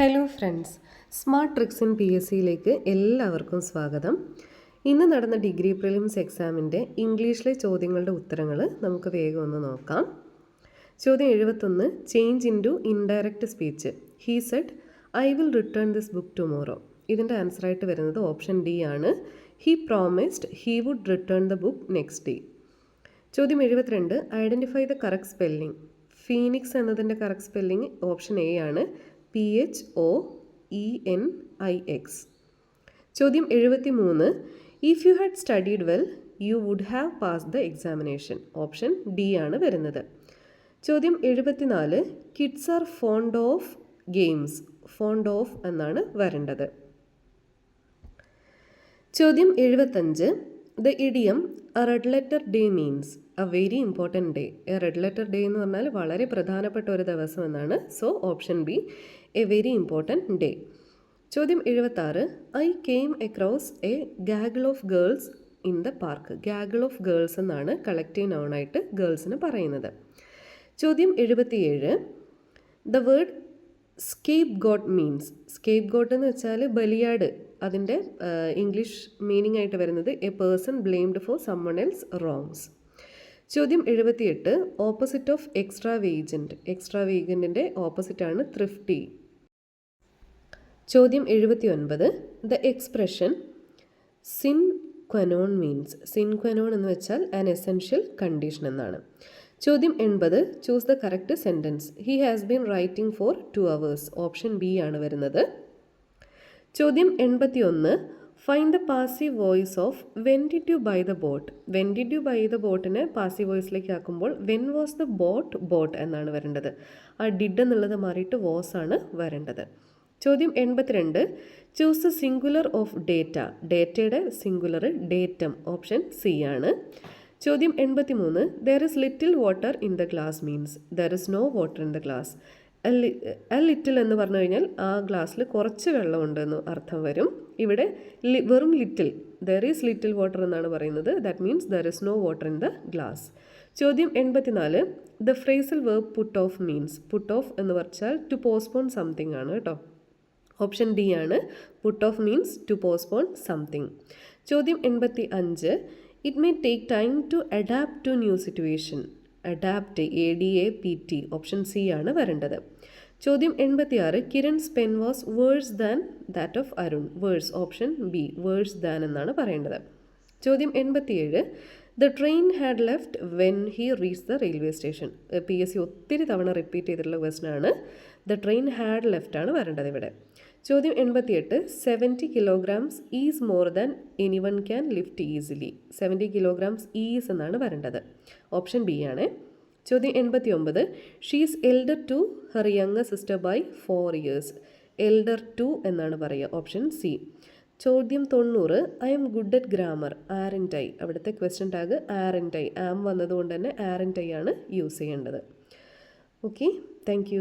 Hello friends smart tricks in P S സിയിലേക്ക് എല്ലാവർക്കും സ്വാഗതം. ഇന്ന് നടന്ന ഡിഗ്രി പ്രിലിംസ് എക്സാമിന്റെ ഇംഗ്ലീഷിലെ ചോദ്യങ്ങളുടെ ഉത്തരങ്ങൾ നമുക്ക് വേഗം ഒന്ന് നോക്കാം. ചോദ്യം എഴുപത്തൊന്ന് change into indirect speech he said I will return this book tomorrow ഇതിന്റെ ആൻസറായിട്ട് വരുന്നത് ഓപ്ഷൻ ഡി ആണ്. He promised he would return the book next day ചോദ്യം എഴുപത്തിരണ്ട് identify the correct spelling phoenix എന്നതിന്റെ കറക്റ്റ് സ്പെല്ലിംഗ് ഓപ്ഷൻ എ ആണ്. P H O E N I X ചോദ്യം എഴുപത്തി മൂന്ന് if you had studied well you would have pass the examination option D ആണ് വരുന്നത്. ചോദ്യം എഴുപത്തിനാല്. Kids are fond of games fond of എന്നാണ് വരേണ്ടത്. ചോദ്യം എഴുപത്തഞ്ച്. The idiom a red letter day means a very important day a red letter day എന്ന് പറഞ്ഞാൽ വളരെ പ്രധാനപ്പെട്ട ഒരു ദിവസം എന്നാണ്. So option B a very important day ചോദ്യം എഴുപത്താറ്. I came across a gaggle of girls in the park gaggle of girls എന്നാണ് കളക്റ്റീവ് നൗണായിട്ട് ഗേൾസിന് പറയുന്നത്. ചോദ്യം എഴുപത്തിയേഴ്. The word scapegoat means scapegoat goat എന്ന് വെച്ചാൽ ബലിയാട്. അതിന്റെ ഇംഗ്ലീഷ് മീനിങ് ആയിട്ട് വരുന്നത് a person blamed for someone else wrongs ചോദ്യം എഴുപത്തിയെട്ട് ഓപ്പോസിറ്റ് ഓഫ് എക്സ്ട്രാ വേജന്റ് എക്സ്ട്രാ വേജന്റിന്റെ ഓപ്പോസിറ്റാണ് ത്രിഫ്റ്റി ചോദ്യം എഴുപത്തി ഒൻപത് the expression sine qua non means sine qua non എന്ന് വെച്ചാൽ ആൻ എസെൻഷ്യൽ കണ്ടീഷൻ എന്നാണ്. ചോദ്യം എൺപത് choose the correct sentence he has been writing for two hours option B ആണ് വരുന്നത്. ചോദ്യം എൺപത്തി ഒന്ന് find the passive voice of when did you buy the boat when did you buy the ബോട്ടിനെ passive വോയിസിലേക്ക് ആക്കുമ്പോൾ when was the boat bought എന്നാണ് വരേണ്ടത്. ആ ഡിഡ് എന്നുള്ളത് മാറിയിട്ട് വാസ് ആണ് വരേണ്ടത്. ചോദ്യം എൺപത്തിരണ്ട്. Choose the singular of data ഡേറ്റയുടെ സിംഗുലർ ഡേറ്റം ഓപ്ഷൻ സി ആണ്. ചോദ്യം എൺപത്തി മൂന്ന് there is little water in the glass means there is no water in the glass a little എന്ന് പറഞ്ഞു കഴിഞ്ഞാൽ ആ ഗ്ലാസ്സിൽ കുറച്ച് വെള്ളമുണ്ടെന്ന് അർത്ഥം വരും. ഇവിടെ വെറും little there is little water എന്നാണ് പറയുന്നത്. That means there is no water in the glass ചോദ്യം എൺപത്തിനാല് the phrasal verb put off means put off എന്ന് പറഞ്ഞാൽ ടു പോസ്റ്റ്പോൺ സംതിങ് ആണ് കേട്ടോ. ഓപ്ഷൻ ഡി ആണ് put off means to postpone something ചോദ്യം എൺപത്തി അഞ്ച് it may take time to adapt to new situation adapt A D A P T option C ആണ് വരേണ്ടത്. ചോദ്യം എൺപത്തിയാറ് Kiran സ്പെൻ was worse than that of Arun. Worse option B worse than എന്നാണ് പറയേണ്ടത്. ചോദ്യം എൺപത്തിയേഴ് the train had left when he reach the railway station P S C ഒത്തിരി തവണ റിപ്പീറ്റ് ചെയ്തിട്ടുള്ള ക്വസ്റ്റൻ ആണ്. ദ ട്രെയിൻ ഹാഡ് ലെഫ്റ്റ് ആണ് വരേണ്ടത് ഇവിടെ. ചോദ്യം എൺപത്തിയെട്ട് seventy kilograms is more than anyone can lift easily seventy kilograms is എന്നാണ് വരേണ്ടത്. ഓപ്ഷൻ ബി ആണ്. ചോദ്യം എൺപത്തി ഒമ്പത് she's elder to her younger sister by four years elder to എന്നാണ് പറയുക. ഓപ്ഷൻ സി ചോദ്യം തൊണ്ണൂറ് I'm good at grammar aren't I അവിടുത്തെ ക്വസ്റ്റ്യൻ ടാഗ് ആരന്റൈ ആം വന്നതുകൊണ്ട് തന്നെ ആരന്റൈ ആണ് യൂസ് ചെയ്യേണ്ടത്. Okay thank